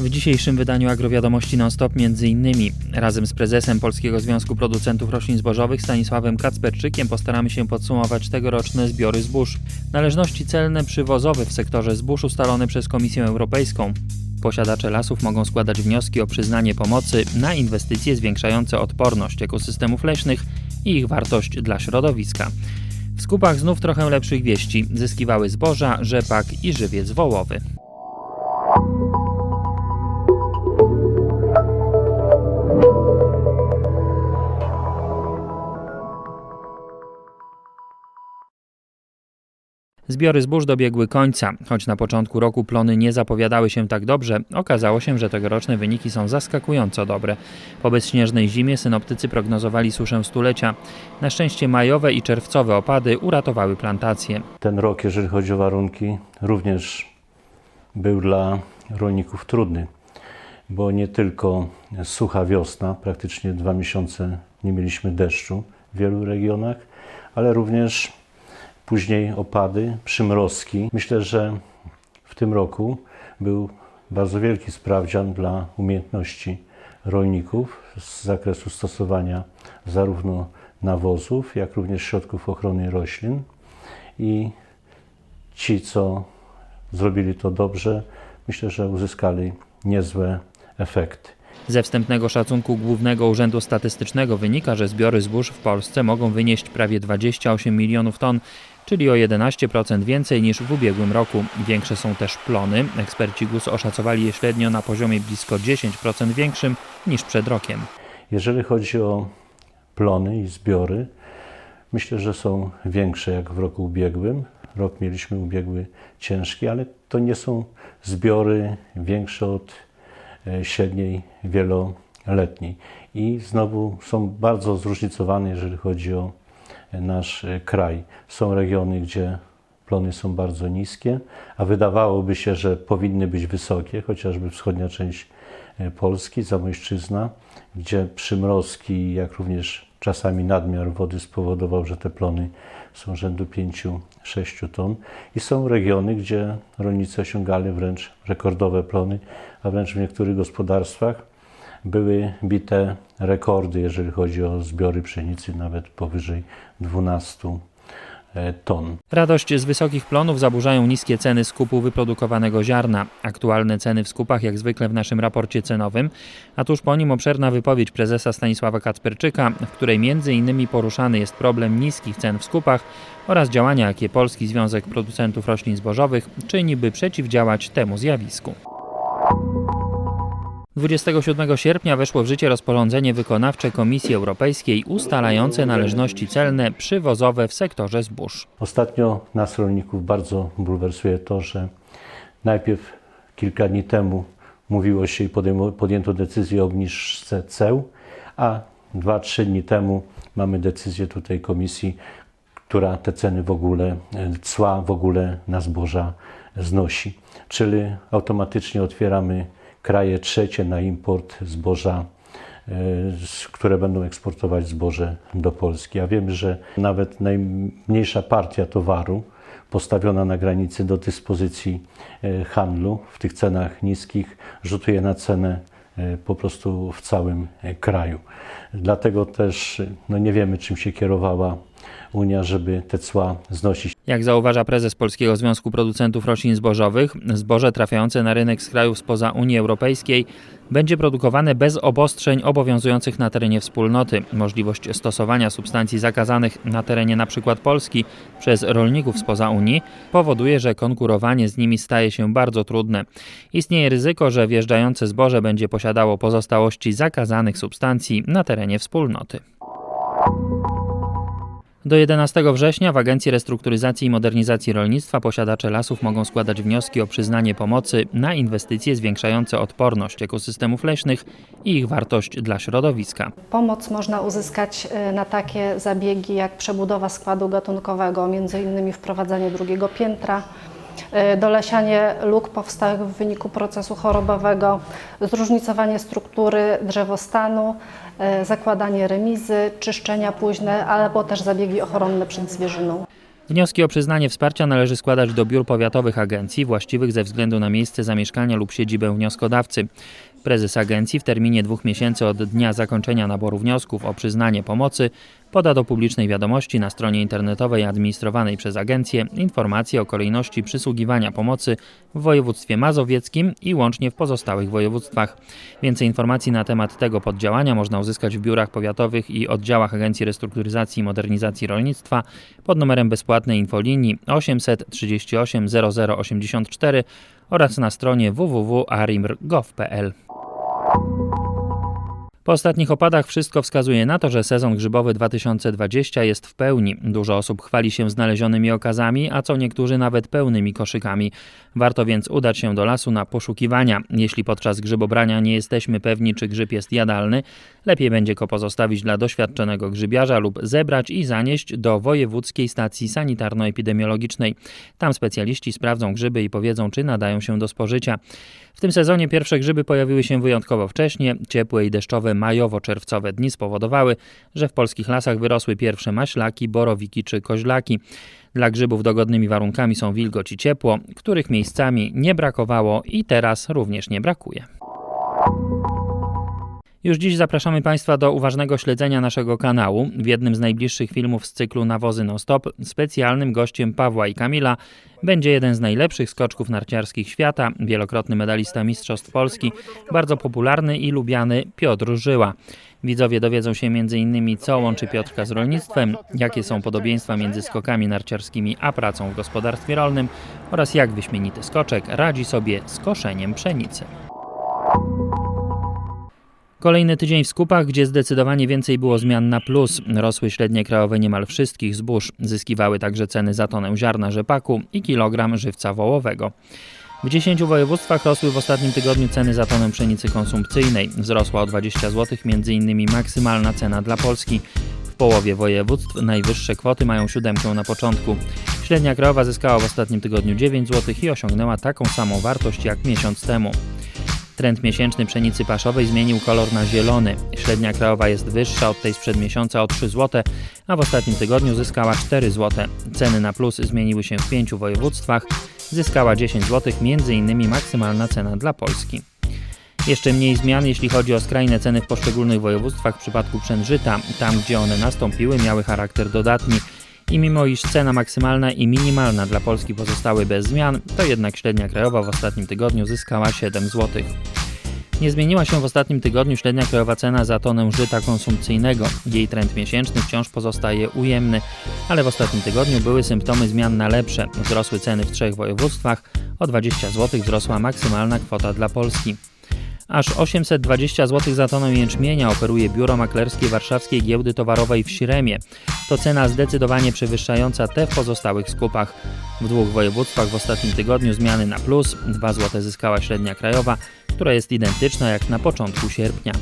W dzisiejszym wydaniu Agrowiadomości Non-Stop innymi razem z prezesem Polskiego Związku Producentów Roślin Zbożowych Stanisławem Kacperczykiem postaramy się podsumować tegoroczne zbiory zbóż. Należności celne przywozowe w sektorze zbóż ustalone przez Komisję Europejską. Posiadacze lasów mogą składać wnioski o przyznanie pomocy na inwestycje zwiększające odporność ekosystemów leśnych i ich wartość dla środowiska. W skupach znów trochę lepszych wieści zyskiwały zboża, rzepak i żywiec wołowy. Zbiory zbóż dobiegły końca. Choć na początku roku plony nie zapowiadały się tak dobrze, okazało się, że tegoroczne wyniki są zaskakująco dobre. Po bezśnieżnej zimie synoptycy prognozowali suszę stulecia. Na szczęście majowe i czerwcowe opady uratowały plantacje. Ten rok, jeżeli chodzi o warunki, również był dla rolników trudny, bo nie tylko sucha wiosna, praktycznie dwa miesiące nie mieliśmy deszczu w wielu regionach, ale również później opady, przymrozki. Myślę, że w tym roku był bardzo wielki sprawdzian dla umiejętności rolników z zakresu stosowania zarówno nawozów, jak również środków ochrony roślin. I ci, co zrobili to dobrze, myślę, że uzyskali niezłe efekty. Ze wstępnego szacunku Głównego Urzędu Statystycznego wynika, że zbiory zbóż w Polsce mogą wynieść prawie 28 milionów ton, czyli o 11% więcej niż w ubiegłym roku. Większe są też plony. Eksperci GUS oszacowali je średnio na poziomie blisko 10% większym niż przed rokiem. Jeżeli chodzi o plony i zbiory, myślę, że są większe jak w roku ubiegłym. Rok mieliśmy ubiegły ciężki, ale to nie są zbiory większe od e, średniej wieloletniej. I znowu są bardzo zróżnicowane, jeżeli chodzi o nasz e, kraj. Są regiony, gdzie plony są bardzo niskie, a wydawałoby się, że powinny być wysokie, chociażby wschodnia część e, Polski, Zamojszczyzna, gdzie przymrozki, jak również czasami nadmiar wody spowodował, że te plony są rzędu 5-6 ton. I są regiony, gdzie rolnicy osiągali wręcz rekordowe plony, a wręcz w niektórych gospodarstwach były bite rekordy, jeżeli chodzi o zbiory pszenicy, nawet powyżej 12 e, ton. Radość z wysokich plonów zaburzają niskie ceny skupu wyprodukowanego ziarna. Aktualne ceny w skupach jak zwykle w naszym raporcie cenowym, a tuż po nim obszerna wypowiedź prezesa Stanisława Kacperczyka, w której między innymi poruszany jest problem niskich cen w skupach oraz działania, jakie Polski Związek Producentów Roślin Zbożowych czyni, by przeciwdziałać temu zjawisku. 27 sierpnia weszło w życie rozporządzenie wykonawcze Komisji Europejskiej ustalające należności celne przywozowe w sektorze zbóż. Ostatnio nas rolników bardzo bulwersuje to, że najpierw kilka dni temu mówiło się i podjęto decyzję o obniżce ceł, a 2-3 dni temu mamy decyzję tutaj komisji, która te ceny w ogóle, cła w ogóle na zboża znosi. Czyli automatycznie otwieramy kraje trzecie na import zboża, e, które będą eksportować zboże do Polski. A wiemy, że nawet najmniejsza partia towaru postawiona na granicy do dyspozycji e, handlu w tych cenach niskich rzutuje na cenę e, po prostu w całym kraju. Dlatego też no nie wiemy, czym się kierowała Unia, żeby te cła znosić. Jak zauważa prezes Polskiego Związku Producentów Roślin Zbożowych, zboże trafiające na rynek z krajów spoza Unii Europejskiej będzie produkowane bez obostrzeń obowiązujących na terenie wspólnoty. Możliwość stosowania substancji zakazanych na terenie np. Polski przez rolników spoza Unii powoduje, że konkurowanie z nimi staje się bardzo trudne. Istnieje ryzyko, że wjeżdżające zboże będzie posiadało pozostałości zakazanych substancji na terenie wspólnoty. Do 11 września w Agencji Restrukturyzacji i Modernizacji Rolnictwa posiadacze lasów mogą składać wnioski o przyznanie pomocy na inwestycje zwiększające odporność ekosystemów leśnych i ich wartość dla środowiska. Pomoc można uzyskać y, na takie zabiegi jak przebudowa składu gatunkowego, m.in. wprowadzenie drugiego piętra, dolesianie luk powstałych w wyniku procesu chorobowego, zróżnicowanie struktury drzewostanu, y, zakładanie remizy, czyszczenia późne albo też zabiegi ochronne przed zwierzyną. Wnioski o przyznanie wsparcia należy składać do biur powiatowych agencji właściwych ze względu na miejsce zamieszkania lub siedzibę wnioskodawcy. Prezes agencji w terminie dwóch miesięcy od dnia zakończenia naboru wniosków o przyznanie pomocy poda do publicznej wiadomości na stronie internetowej administrowanej przez agencję informacje o kolejności przysługiwania pomocy w województwie mazowieckim i łącznie w pozostałych województwach. Więcej informacji na temat tego poddziałania można uzyskać w biurach powiatowych i oddziałach Agencji Restrukturyzacji i Modernizacji Rolnictwa pod numerem bezpłatnej infolinii 838 0084 oraz na stronie www.arimr.gov.pl. Po ostatnich opadach wszystko wskazuje na to, że sezon grzybowy 2020 jest w pełni. Dużo osób chwali się znalezionymi okazami, a co niektórzy nawet pełnymi koszykami. Warto więc udać się do lasu na poszukiwania. Jeśli podczas grzybobrania nie jesteśmy pewni, czy grzyb jest jadalny, lepiej będzie go pozostawić dla doświadczonego grzybiarza lub zebrać i zanieść do wojewódzkiej stacji sanitarno-epidemiologicznej. Tam specjaliści sprawdzą grzyby i powiedzą, czy nadają się do spożycia. W tym sezonie pierwsze grzyby pojawiły się wyjątkowo wcześnie. Ciepłe i deszczowe majowo-czerwcowe dni spowodowały, że w polskich lasach wyrosły pierwsze maślaki, borowiki czy koźlaki. Dla grzybów dogodnymi warunkami są wilgoć i ciepło, których miejscami nie brakowało i teraz również nie brakuje. Już dziś zapraszamy Państwa do uważnego śledzenia naszego kanału. W jednym z najbliższych filmów z cyklu Nawozy non-stop specjalnym gościem Pawła i Kamila będzie jeden z najlepszych skoczków narciarskich świata, wielokrotny medalista Mistrzostw Polski, bardzo popularny i lubiany Piotr Żyła. Widzowie dowiedzą się m.in. co łączy Piotrka z rolnictwem, jakie są podobieństwa między skokami narciarskimi a pracą w gospodarstwie rolnym oraz jak wyśmienity skoczek radzi sobie z koszeniem pszenicy. Kolejny tydzień w skupach, gdzie zdecydowanie więcej było zmian na plus. Rosły średnie krajowe niemal wszystkich zbóż. Zyskiwały także ceny za tonę ziarna rzepaku i kilogram żywca wołowego. W 10 województwach rosły w ostatnim tygodniu ceny za tonę pszenicy konsumpcyjnej. Wzrosła o 20 zł, m.in. maksymalna cena dla Polski. W połowie województw najwyższe kwoty mają siódemkę na początku. Średnia krajowa zyskała w ostatnim tygodniu 9 zł i osiągnęła taką samą wartość jak miesiąc temu. Trend miesięczny pszenicy paszowej zmienił kolor na zielony. Średnia krajowa jest wyższa od tej sprzed miesiąca o 3 zł, a w ostatnim tygodniu zyskała 4 zł. Ceny na plus zmieniły się w pięciu województwach. Zyskała 10 zł, m.in. maksymalna cena dla Polski. Jeszcze mniej zmian, jeśli chodzi o skrajne ceny w poszczególnych województwach w przypadku przężyta. Tam, gdzie one nastąpiły, miały charakter dodatni. I mimo iż cena maksymalna i minimalna dla Polski pozostały bez zmian, to jednak średnia krajowa w ostatnim tygodniu zyskała 7 zł. Nie zmieniła się w ostatnim tygodniu średnia krajowa cena za tonę żyta konsumpcyjnego. Jej trend miesięczny wciąż pozostaje ujemny, ale w ostatnim tygodniu były symptomy zmian na lepsze. Wzrosły ceny w trzech województwach, o 20 zł wzrosła maksymalna kwota dla Polski. Aż 820 zł za tonę jęczmienia oferuje biuro maklerskie Warszawskiej Giełdy Towarowej w Śremie. To cena zdecydowanie przewyższająca te w pozostałych skupach. W dwóch województwach w ostatnim tygodniu zmiany na plus. 2 zł zyskała średnia krajowa, która jest identyczna jak na początku sierpnia.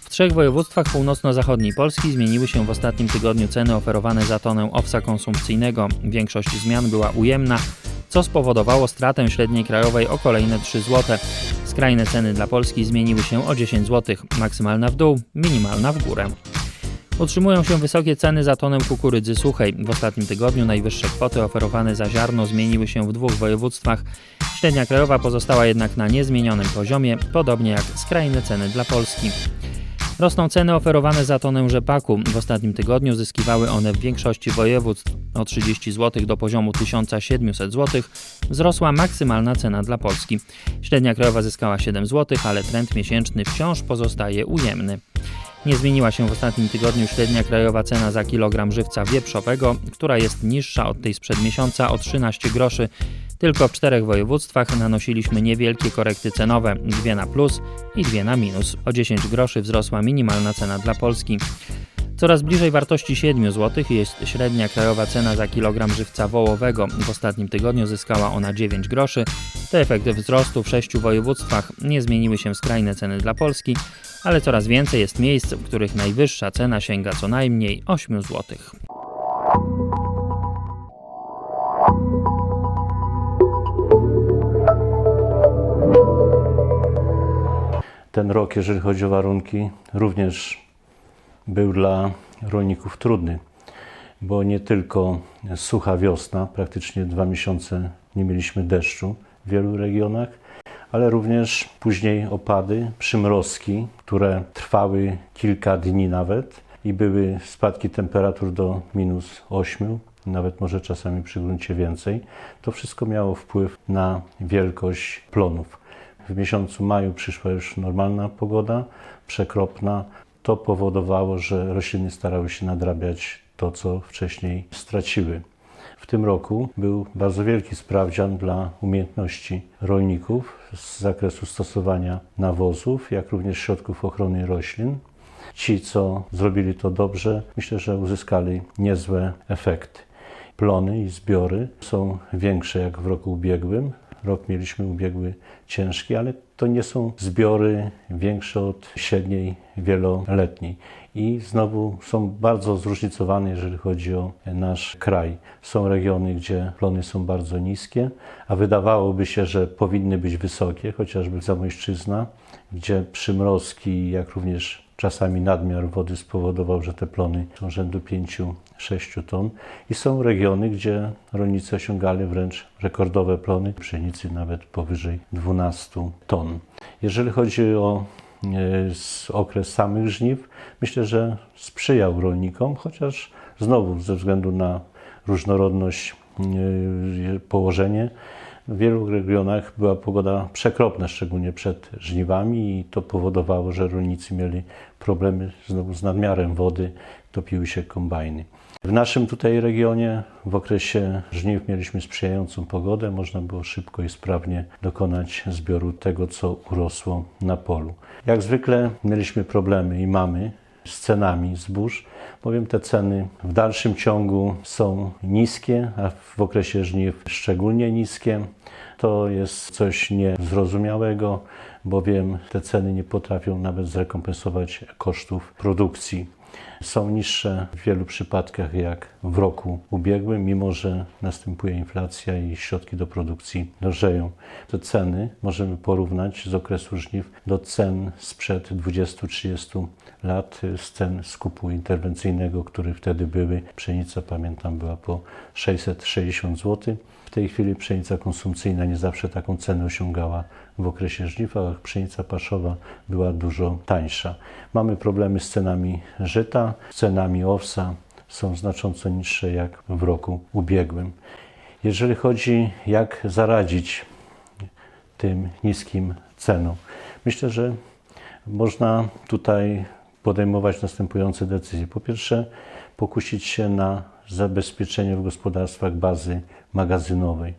W trzech województwach północno-zachodniej Polski zmieniły się w ostatnim tygodniu ceny oferowane za tonę owsa konsumpcyjnego. Większość zmian była ujemna, co spowodowało stratę średniej krajowej o kolejne 3 zł. Skrajne ceny dla Polski zmieniły się o 10 zł, maksymalna w dół, minimalna w górę. Utrzymują się wysokie ceny za tonę kukurydzy suchej. W ostatnim tygodniu najwyższe kwoty oferowane za ziarno zmieniły się w dwóch województwach. Średnia krajowa pozostała jednak na niezmienionym poziomie, podobnie jak skrajne ceny dla Polski. Rosną ceny oferowane za tonę rzepaku. W ostatnim tygodniu zyskiwały one w większości województw o 30 zł do poziomu 1700 zł. Wzrosła maksymalna cena dla Polski. Średnia krajowa zyskała 7 zł, ale trend miesięczny wciąż pozostaje ujemny. Nie zmieniła się w ostatnim tygodniu średnia krajowa cena za kilogram żywca wieprzowego, która jest niższa od tej sprzed miesiąca o 13 groszy. Tylko w czterech województwach nanosiliśmy niewielkie korekty cenowe, dwie na plus i dwie na minus. O 10 groszy wzrosła minimalna cena dla Polski. Coraz bliżej wartości 7 zł jest średnia krajowa cena za kilogram żywca wołowego. W ostatnim tygodniu zyskała ona 9 groszy. To efekt wzrostu w sześciu województwach. Nie zmieniły się skrajne ceny dla Polski, ale coraz więcej jest miejsc, w których najwyższa cena sięga co najmniej 8 zł. Ten rok, jeżeli chodzi o warunki, również był dla rolników trudny. bo nie tylko sucha wiosna, praktycznie dwa miesiące nie mieliśmy deszczu w wielu regionach, ale również później opady, przymrozki, które trwały kilka dni nawet i były spadki temperatur do minus 8, nawet może czasami przy gruncie więcej. To wszystko miało wpływ na wielkość plonów. W miesiącu maju przyszła już normalna pogoda, przekropna. To powodowało, że rośliny starały się nadrabiać to, co wcześniej straciły. W tym roku był bardzo wielki sprawdzian dla umiejętności rolników z zakresu stosowania nawozów, jak również środków ochrony roślin. Ci, co zrobili to dobrze, myślę, że uzyskali niezłe efekty. Plony i zbiory są większe jak w roku ubiegłym. Rok mieliśmy ubiegły ciężki, ale to nie są zbiory większe od średniej wieloletniej. I znowu są bardzo zróżnicowane, jeżeli chodzi o nasz kraj. Są regiony, gdzie plony są bardzo niskie, a wydawałoby się, że powinny być wysokie, chociażby Zamojszczyzna, gdzie przymrozki, jak również czasami nadmiar wody spowodował, że te plony są rzędu 5-6 ton. I są regiony, gdzie rolnicy osiągali wręcz rekordowe plony, pszenicy nawet powyżej 12 ton. Jeżeli chodzi o okres samych żniw, myślę, że sprzyjał rolnikom, chociaż znowu ze względu na różnorodność e, położenie, w wielu regionach była pogoda przekropna, szczególnie przed żniwami i to powodowało, że rolnicy mieli problemy znowu z nadmiarem wody, topiły się kombajny. W naszym tutaj regionie w okresie żniw mieliśmy sprzyjającą pogodę, można było szybko i sprawnie dokonać zbioru tego, co urosło na polu. Jak zwykle mieliśmy problemy i mamy z cenami zbóż, bowiem te ceny w dalszym ciągu są niskie, a w okresie żniw szczególnie niskie. To jest coś niezrozumiałego, bowiem te ceny nie potrafią nawet zrekompensować kosztów produkcji. Są niższe w wielu przypadkach jak w roku ubiegłym, mimo że następuje inflacja i środki do produkcji drożeją. Te ceny możemy porównać z okresu żniw do cen sprzed 20-30 lat, z cen skupu interwencyjnego, które wtedy były. Pszenica, pamiętam, była po 660 zł. W tej chwili pszenica konsumpcyjna nie zawsze taką cenę osiągała w okresie żniw, a pszenica paszowa była dużo tańsza. Mamy problemy z cenami żyta, cenami owsa są znacząco niższe jak w roku ubiegłym. Jeżeli chodzi jak zaradzić tym niskim cenom, myślę, że można tutaj podejmować następujące decyzje. Po pierwsze, pokusić się na zabezpieczenie w gospodarstwach bazy magazynowej.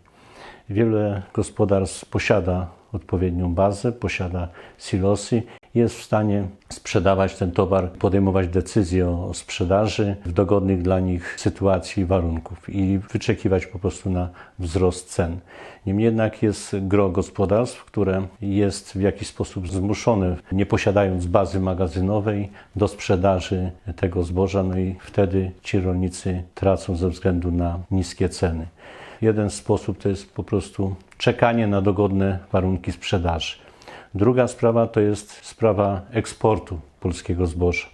Wiele gospodarstw posiada odpowiednią bazę, posiada silosy, jest w stanie sprzedawać ten towar, podejmować decyzje o sprzedaży w dogodnych dla nich sytuacji i warunków i wyczekiwać po prostu na wzrost cen. Niemniej jednak jest gro gospodarstw, które jest w jakiś sposób zmuszone, nie posiadając bazy magazynowej, do sprzedaży tego zboża, no i wtedy ci rolnicy tracą ze względu na niskie ceny. Jeden sposób to jest po prostu czekanie na dogodne warunki sprzedaży. Druga sprawa to jest sprawa eksportu polskiego zboża.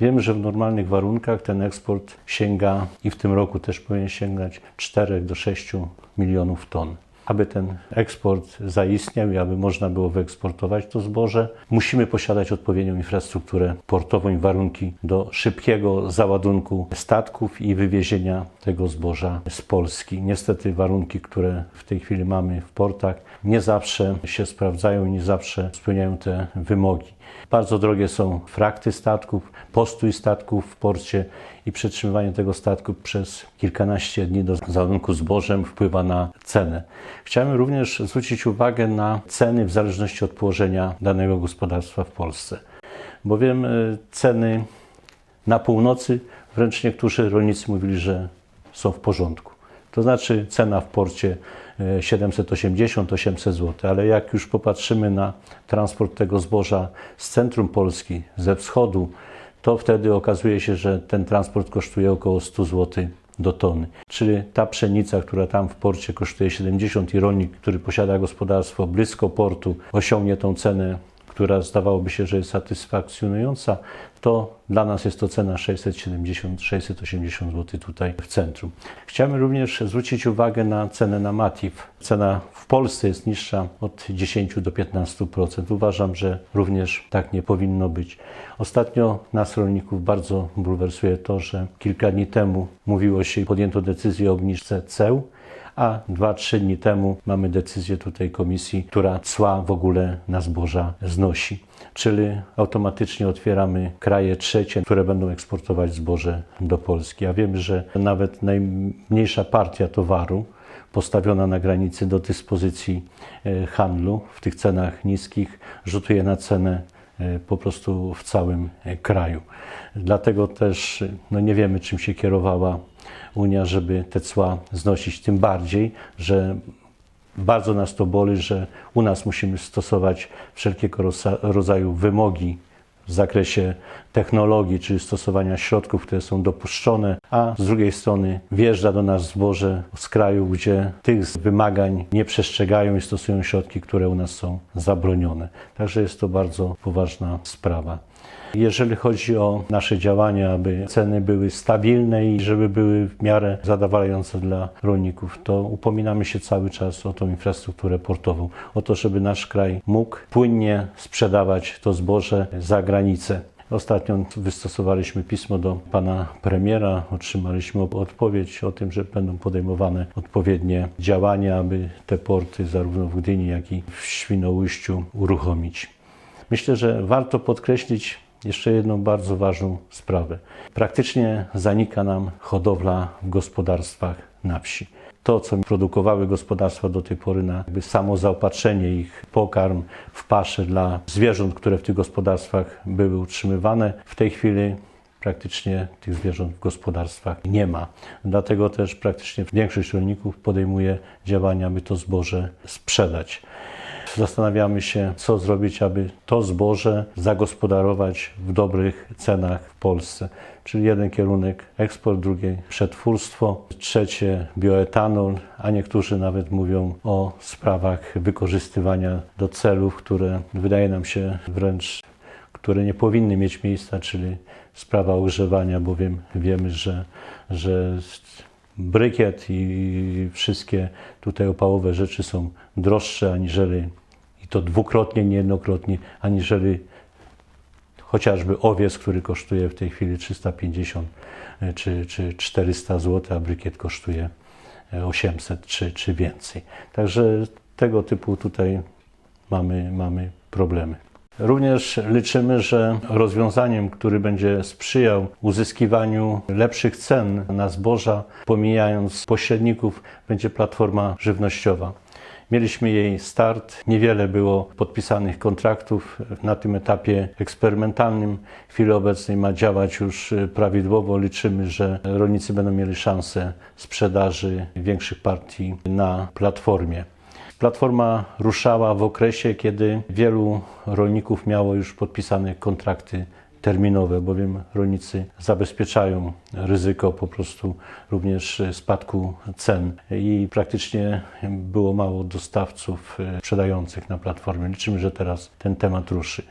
Wiemy, że w normalnych warunkach ten eksport sięga i w tym roku też powinien sięgać 4 do 6 milionów ton. Aby ten eksport zaistniał i aby można było wyeksportować to zboże, musimy posiadać odpowiednią infrastrukturę portową i warunki do szybkiego załadunku statków i wywiezienia tego zboża z Polski. Niestety warunki, które w tej chwili mamy w portach, nie zawsze się sprawdzają i nie zawsze spełniają te wymogi. Bardzo drogie są frakty statków, postój statków w porcie i przetrzymywanie tego statku przez kilkanaście dni do załadunku zbożem wpływa na cenę. Chciałem również zwrócić uwagę na ceny w zależności od położenia danego gospodarstwa w Polsce, bowiem e, ceny na północy wręcz niektórzy rolnicy mówili, że są w porządku. To znaczy cena w porcie 780-800 zł, ale jak już popatrzymy na transport tego zboża z centrum Polski, ze wschodu, to wtedy okazuje się, że ten transport kosztuje około 100 zł do tony. Czyli ta pszenica, która tam w porcie kosztuje 70 i rolnik, który posiada gospodarstwo blisko portu, osiągnie tą cenę która zdawałoby się, że jest satysfakcjonująca, to dla nas jest to cena 670-680 zł tutaj w centrum. Chciałem również zwrócić uwagę na cenę na Matif. Cena w Polsce jest niższa od 10 do 15%. Uważam, że również tak nie powinno być. Ostatnio nas rolników bardzo bulwersuje to, że kilka dni temu mówiło się i podjęto decyzję o obniżce ceł, a 2-3 dni temu mamy decyzję tutaj komisji, która cła w ogóle na zboża znosi. Czyli automatycznie otwieramy kraje trzecie, które będą eksportować zboże do Polski. A wiemy, że nawet najmniejsza partia towaru postawiona na granicy do dyspozycji e, handlu w tych cenach niskich rzutuje na cenę e, po prostu w całym e, kraju. Dlatego też no nie wiemy, czym się kierowała Unia, żeby te cła znosić, tym bardziej, że bardzo nas to boli, że u nas musimy stosować wszelkiego rodzaju wymogi w zakresie technologii, czyli stosowania środków, które są dopuszczone, a z drugiej strony wjeżdża do nas zboże z kraju, gdzie tych wymagań nie przestrzegają i stosują środki, które u nas są zabronione. Także jest to bardzo poważna sprawa. Jeżeli chodzi o nasze działania, aby ceny były stabilne i żeby były w miarę zadowalające dla rolników, to upominamy się cały czas o tą infrastrukturę portową, o to, żeby nasz kraj mógł płynnie sprzedawać to zboże za granicę. Ostatnio wystosowaliśmy pismo do pana premiera, otrzymaliśmy odpowiedź o tym, że będą podejmowane odpowiednie działania, aby te porty zarówno w Gdyni, jak i w Świnoujściu uruchomić. Myślę, że warto podkreślić jeszcze jedną bardzo ważną sprawę. Praktycznie zanika nam hodowla w gospodarstwach na wsi. To, co produkowały gospodarstwa do tej pory na samo zaopatrzenie ich, pokarm w pasze dla zwierząt, które w tych gospodarstwach były utrzymywane, w tej chwili praktycznie tych zwierząt w gospodarstwach nie ma. Dlatego też praktycznie większość rolników podejmuje działania, aby to zboże sprzedać. Zastanawiamy się, co zrobić, aby to zboże zagospodarować w dobrych cenach w Polsce. Czyli jeden kierunek eksport, drugi przetwórstwo, trzecie bioetanol, a niektórzy nawet mówią o sprawach wykorzystywania do celów, które wydaje nam się wręcz, które nie powinny mieć miejsca, czyli sprawa ogrzewania, bowiem wiemy, że, że brykiet i wszystkie tutaj opałowe rzeczy są droższe aniżeli to dwukrotnie, niejednokrotnie, aniżeli chociażby owiec, który kosztuje w tej chwili 350 czy, czy 400 zł, a brykiet kosztuje 800 czy, czy więcej. Także tego typu tutaj mamy, mamy problemy. Również liczymy, że rozwiązaniem, który będzie sprzyjał uzyskiwaniu lepszych cen na zboża, pomijając pośredników, będzie platforma żywnościowa. Mieliśmy jej start, niewiele było podpisanych kontraktów na tym etapie eksperymentalnym. W chwili obecnej ma działać już prawidłowo. Liczymy, że rolnicy będą mieli szansę sprzedaży większych partii na platformie. Platforma ruszała w okresie, kiedy wielu rolników miało już podpisane kontrakty terminowe, bowiem rolnicy zabezpieczają ryzyko po prostu również spadku cen i praktycznie było mało dostawców sprzedających na platformie. Liczymy, że teraz ten temat ruszy.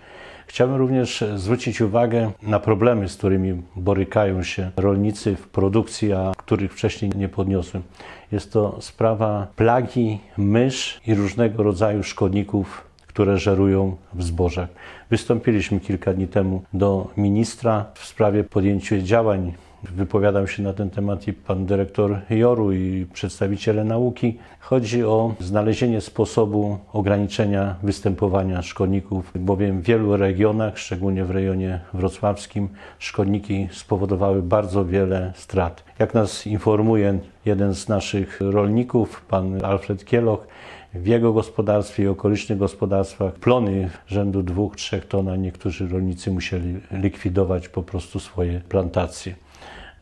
Chciałbym również zwrócić uwagę na problemy, z którymi borykają się rolnicy w produkcji, a których wcześniej nie podniosłem. Jest to sprawa plagi, mysz i różnego rodzaju szkodników, które żerują w zbożach. Wystąpiliśmy kilka dni temu do ministra w sprawie podjęcia działań Wypowiadał się na ten temat i pan dyrektor JOR-u i przedstawiciele nauki. Chodzi o znalezienie sposobu ograniczenia występowania szkodników, bowiem w wielu regionach, szczególnie w rejonie wrocławskim, szkodniki spowodowały bardzo wiele strat. Jak nas informuje jeden z naszych rolników, pan Alfred Kieloch, w jego gospodarstwie i okolicznych gospodarstwach plony rzędu 2-3 ton, a niektórzy rolnicy musieli likwidować po prostu swoje plantacje.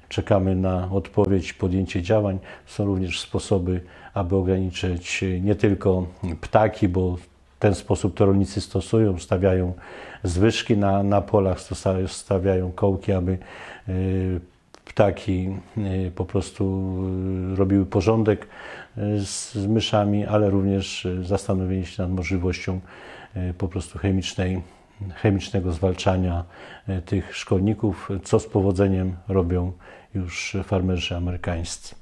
Czekamy na odpowiedź, podjęcie działań. Są również sposoby, aby ograniczyć nie tylko ptaki, bo ten sposób to rolnicy stosują, stawiają zwyżki na, na polach, stawiają kołki, aby y, ptaki y, po prostu y, robiły porządek z myszami, ale również zastanowili się nad możliwością po prostu chemicznej, chemicznego zwalczania tych szkodników, co z powodzeniem robią już farmerzy amerykańscy.